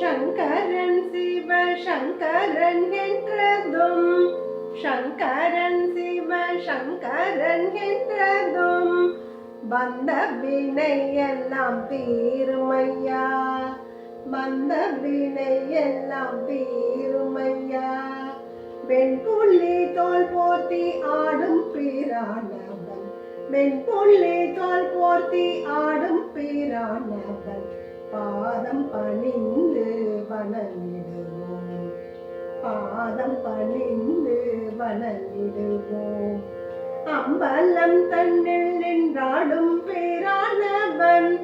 சங்கரன் சிவ சங்கரன் என்றதும் சங்கரன் சிவ சங்கரன் என்றதும் வந்த வினை எல்லாம் தீருமையா வந்த வினை எல்லாம் தீருமையா வெண்புள்ளி தோல் போர்த்தி ஆடும் பீரானவன் வெண்புள்ளி தோல் போர்த்தி ஆடும் பீரானவன் பாதம் பணிந்து வணங்கிடுவோம். பாதம் பணிந்து வணங்கிடுவோம். அம்பலம் தன்னில் நின்றாடும் பேரானவன்.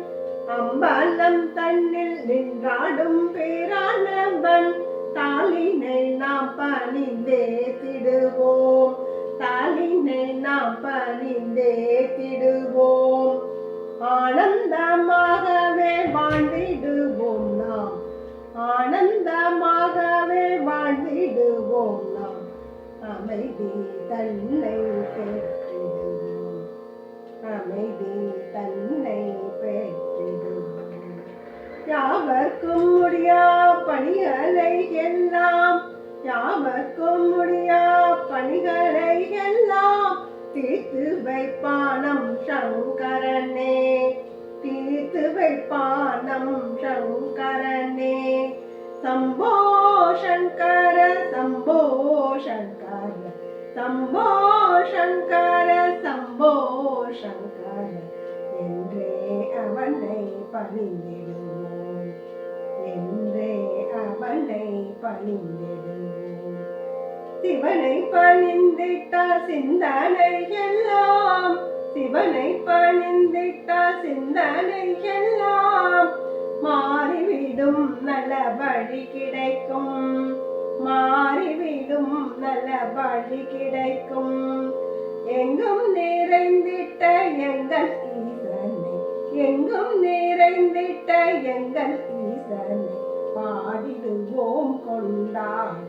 அம்பலம் தன்னில் நின்றாடும் பேரானவன். தாளினை நாம் பணிந்தே திடுவோம். வாழ்ந்திடுவோம் நாம். ஆனந்தமாகவே வாழ்ந்திடுவோம் நாம். அமைதி தன்னை பெற்றிடுவோம். அமைதி தன்னை பெற்றிடுவோம். யாவர்க்கும் முடியா பணிகளை எல்லாம்? யாவர்க்கும் முடியா பணிகளை எல்லாம்? தீர்த்து வைப்பானம் சங்கரனே. தீர்த்து வைப்பான் சங்கரனே சம்போ சங்கர சம்போ சங்கர. சம்போ சங்கர சம்போ சங்கர. என்றே அவனை பணிந்திடுவோம். என்றே அவனை பணிந்திடுவோம். சிவனை பணிந்திட்டா சிந்தனை எல்லாம். சிவனை பணிந்திட்டா சிந்தனை எல்லாம். மாறிவிடும் நல்ல வழி கிடைக்கும். மாறிவிடும் நல்ல வழி கிடைக்கும். எங்கும் நிறைந்திட்ட எங்கள் ஈசனை எங்கும் நிறைந்திட்ட எங்கள் ஈசனை பாடிடுவோம் கொண்டாடிடுவோம்.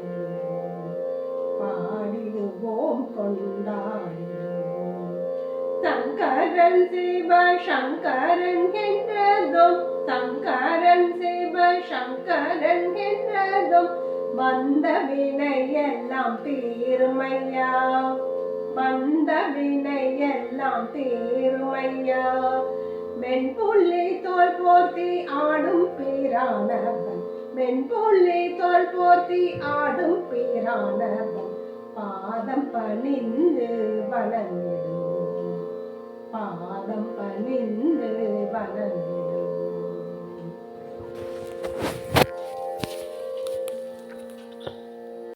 பாடிடுவோம் கொண்டாடிடுவோம். சங்கரன் சிவ சங்கரன் என்றதும் சங்கரன் சிவ சங்கரன் என்றதும் வந்த வினையெல்லாம் தீருமையா? வந்த வினையெல்லாம் தீருமையா? வெண்புள்ளி தோல் போர்த்தி ஆடும் பேரானவன் மென்புள்ளி தோல் போர்த்தி ஆடும் பேரானவன் பாதம் பணிந்து